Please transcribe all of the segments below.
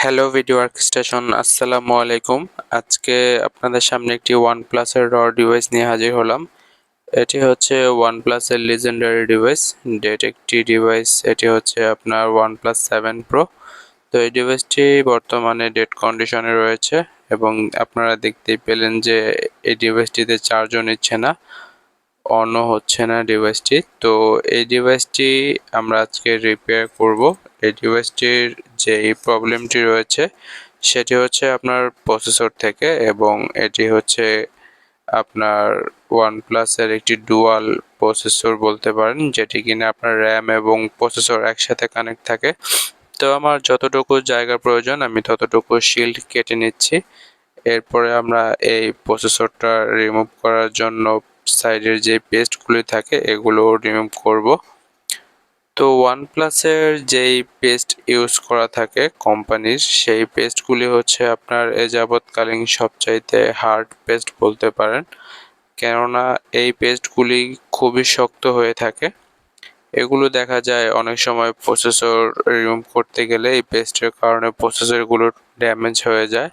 Hello video station আসসালামু আলাইকুম আজকে আপনাদের সামনে একটি ওয়ান প্লাসের র ডিভাইস নিয়ে হাজির হলাম। এটি হচ্ছে ওয়ান প্লাসের লিজেন্ডারি ডিভাইস ডেট একটি ডিভাইস এটি হচ্ছে আপনার ওয়ান প্লাস সেভেন প্রো তো এই ডিভাইসটি বর্তমানে ডেট কন্ডিশনে রয়েছে এবং আপনারা দেখতেই পেলেন যে এই ডিভাইসটিতে চার্জও নিচ্ছে না অনও হচ্ছে না ডিভাইসটি তো এই ডিভাইসটি আমরা আজকে রিপেয়ার করব। এই ডিভাইসটির যে এই প্রবলেমটি রয়েছে, সেটি হচ্ছে আপনার প্রসেসর থেকে এবং এটি হচ্ছে আপনার ওয়ান প্লাসের একটি ডুয়াল প্রসেসর বলতে পারেন, যেটি কিনা আপনার র্যাম এবং প্রসেসর একসাথে কানেক্ট থাকে। তো আমার যতটুকু জায়গার প্রয়োজন, আমি ততটুকু শিল্ড কেটে নিচ্ছি। এরপরে আমরা এই প্রসেসরটা রিমুভ করার জন্য সাইডের যে পেস্টগুলি থাকে এগুলো রিমুভ করব। তো ওয়ানপ্লাসের যেই পেস্ট ইউজ করা থাকে কোম্পানির সেই পেস্টগুলি হচ্ছে আপনার এ যাবৎকালীন সবচাইতে হার্ড পেস্ট বলতে পারেন। কেননা এই পেস্টগুলি খুবই শক্ত হয়ে থাকে। এগুলো দেখা যায় অনেক সময় প্রসেসর রিমুভ করতে গেলে এই পেস্টের কারণে প্রসেসরগুলো ড্যামেজ হয়ে যায়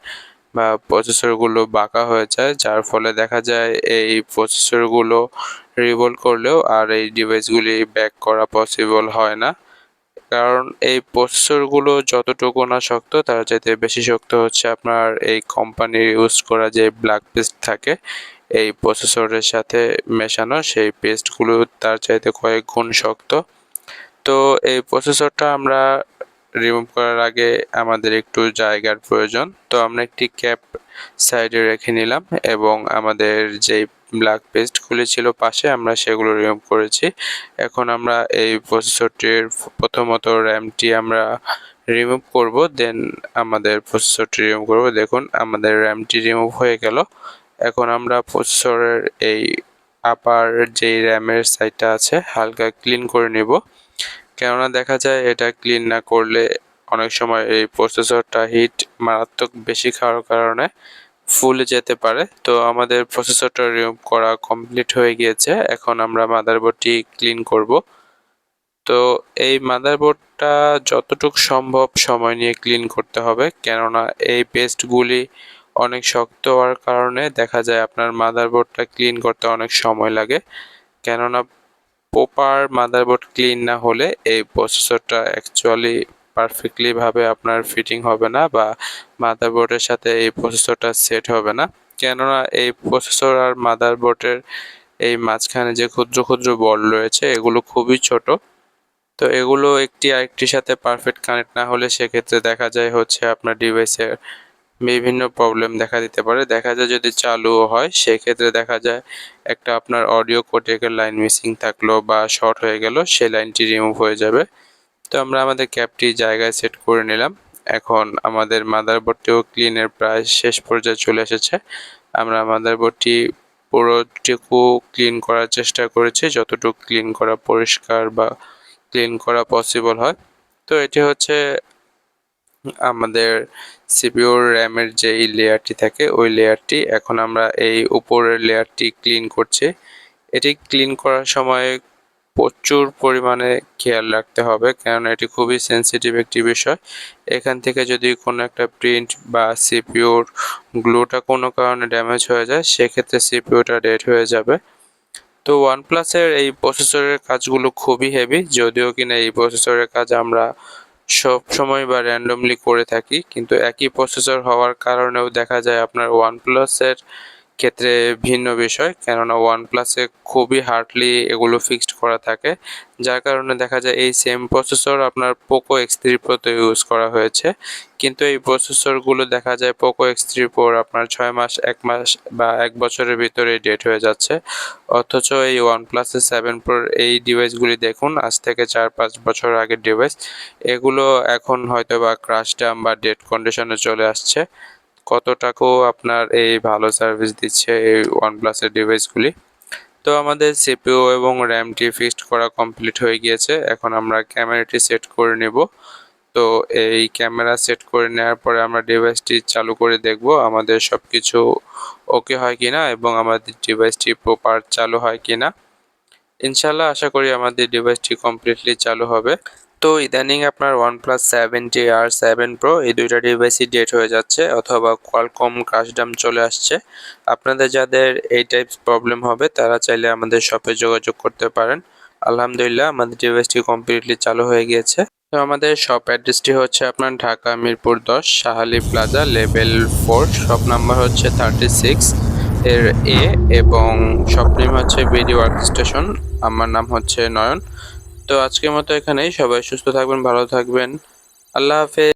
বা প্রসেসরগুলো বাঁকা হয়ে যায়। যার ফলে দেখা যায় এই প্রসেসরগুলো রিভোল্ট করলেও আর এই ডিভাইসগুলি ব্যাক করা পসিবল হয় না। কারণ এই প্রসেসরগুলো যতটুকু না শক্ত, তার চাইতে বেশি শক্ত হচ্ছে আপনার এই কোম্পানির ইউজ করা যে ব্ল্যাক পেস্ট থাকে, এই প্রসেসরের সাথে মেশানো, সেই পেস্টগুলো তার চাইতে কয়েক গুণ শক্ত। তো এই প্রসেসরটা আমরা রিমুভ করার আগে আমাদের একটু জায়গার প্রয়োজন। তো আমরা একটি ক্যাপ সাইডে রেখে নিলাম এবং আমাদের যেই ব্ল্যাক পেস্টগুলি ছিল পাশে, আমরা সেগুলো রিমুভ করেছি। এখন আমরা এই প্রসেসরটির প্রথমত র্যামটি আমরা রিমুভ করব দেন আমাদের প্রসেসরটি রিমুভ করব। দেখুন, আমাদের র্যামটি রিমুভ হয়ে গেল। এখন আমরা প্রসেসরের এই আপার যেই র্যামের সাইডটা আছে, হালকা ক্লিন করে নিব। কেননা দেখা যায় এটা ক্লিন না করলে অনেক সময় এই প্রসেসরটা হিট মারাত্মক বেশি খাওয়ার কারণে ফুলে যেতে পারে। তো আমাদের প্রসেসরটা রিমুভ করা কমপ্লিট হয়ে গিয়েছে। এখন আমরা মাদারবোর্ডটি ক্লিন করব। তো এই মাদারবোর্ডটা যতটুক সম্ভব সময় নিয়ে ক্লিন করতে হবে। কেননা এই পেস্টগুলি অনেক শক্ত হওয়ার কারণে দেখা যায় আপনার মাদারবোর্ডটা ক্লিন করতে অনেক সময় লাগে। কেননা প্রপার মাদারবোর্ড ক্লিন না হলে এই প্রসেসরটা অ্যাকচুয়ালি পারফেক্টলি ভাবে আপনার ফিটিং হবে না বা মাদারবোর্ডের সাথে এই প্রসেসরটা সেট হবে না। কেননা এই প্রসেসর আর মাদারবোর্ডের এই মাঝখানে যে ক্ষুদ্র ক্ষুদ্র বল রয়েছে, এগুলো খুবই ছোট। তো এগুলো একটি আরেকটির সাথে পারফেক্ট কানেক্ট না হলে সেক্ষেত্রে দেখা যায় হচ্ছে আপনার ডিভাইসের বিভিন্ন প্রবলেম দেখা দিতে পারে। দেখা যায় যদি চালুও হয়, সেক্ষেত্রে দেখা যায় একটা আপনার অডিও কোটেকের লাইন মিসিং থাকল বা শর্ট হয়ে গেল, সেই লাইনটি রিমুভ হয়ে যাবে। তো আমরা আমাদের ক্যাপটি জায়গায় সেট করে নিলাম। এখন আমাদের মাদারবোর্ডটিও ক্লিনের প্রায় শেষ পর্যায়ে চলে এসেছে। আমরা মাদারবোর্ডটি পুরোটুকু ক্লিন করার চেষ্টা করেছি, যতটুকু ক্লিন করা পরিষ্কার বা ক্লিন করা পসিবল হয়। তো এটি হচ্ছে আমাদের সিপিউর র্যামের যেই লেয়ারটি থাকে, ওই লেয়ারটি এখন আমরা এই উপরের লেয়ারটি ক্লিন করছি। এটি ক্লিন করার সময় প্রচুর পরিমাণে খেয়াল রাখতে হবে, কেননা এটি খুবই সেন্সিটিভ একটি বিষয়। এখান থেকে যদি কোনো একটা প্রিন্ট বা সিপিউর গ্লোটা কোনো কারণে ড্যামেজ হয়ে যায়, সেক্ষেত্রে সিপিউটা ডেড হয়ে যাবে। তো ওয়ানপ্লাসের এই প্রসেসরের কাজগুলো খুবই হেভি যদিও কিনা এই প্রসেসরের কাজ আমরা সব সময় বা র্যান্ডমলি করে থাকি, কিন্তু একই প্রসেসর হওয়ার কারণেও দেখা যায় আপনার ওয়ানপ্লাসের ক্ষেত্রে ভিন্ন বিষয়, কেননা ওয়ান প্লাসে খুবই হার্ডলি এগুলো ফিক্সড করা থাকে। যার কারণে দেখা যায় এই সেম প্রসেসর আপনার পোকো এক্স থ্রি প্রোতে ইউজ করা হয়েছে। কিন্তু এই প্রসেসরগুলো দেখা যায় পোকো এক্স থ্রি প্রোর আপনার ছয় মাস, এক মাস বা এক বছরের ভিতরে ডেট হয়ে যাচ্ছে। অথচ এই ওয়ান প্লাসের সেভেন প্রোর এই ডিভাইসগুলি দেখুন, আজ থেকে চার, পাঁচ বছর আগের ডিভাইস এগুলো এখন হয়তো বা ক্রাশ ডাম বা ডেট কন্ডিশনে চলে আসছে। কতটাকও আপনার এই ভালো সার্ভিস দিচ্ছে এই ওয়ানপ্লাসের ডিভাইসগুলি তো আমাদের সিপিও এবং র্যামটি ফিক্সড করা কমপ্লিট হয়ে গিয়েছে। এখন আমরা ক্যামেরাটি সেট করে নেব। তো এই ক্যামেরা সেট করে নেওয়ার পরে আমরা ডিভাইসটি চালু করে দেখব আমাদের সব কিছু ওকে হয় কিনা এবং আমাদের ডিভাইসটি প্রপার চালু হয় কিনা। ইনশাল্লাহ আশা করি আমাদের ডিভাইসটি কমপ্লিটলি চালু হবে। তো ইদানিং আপনার OnePlus 7T আর 7 Pro এই দুইটা ডিভাইসই ডেট হয়ে যাচ্ছে অথবা কোয়ালকম ক্রাশডাম চলে আসছে। আপনাদের যাদের এই টাইপস প্রবলেম হবে, তারা চাইলে আমাদের শপে যোগাযোগ করতে পারেন। আলহামদুলিল্লাহ, আমাদের ডিভাইসটি কমপ্লিটলি চালু হয়ে গিয়েছে। তো আমাদের শপ অ্যাড্রেসটি হচ্ছে আপনার ঢাকা মিরপুর দশ, Shahali plaza level four shop number হচ্ছে থার্টি সিক্স এর এ এবং শপ নেম হচ্ছে বিডি ওয়ার্ক স্টেশন আমার নাম হচ্ছে নয়ন। তো আজকের মতো এখানেই সবাই সুস্থ থাকবেন ভালো থাকবেন। আল্লাহ হাফেজ।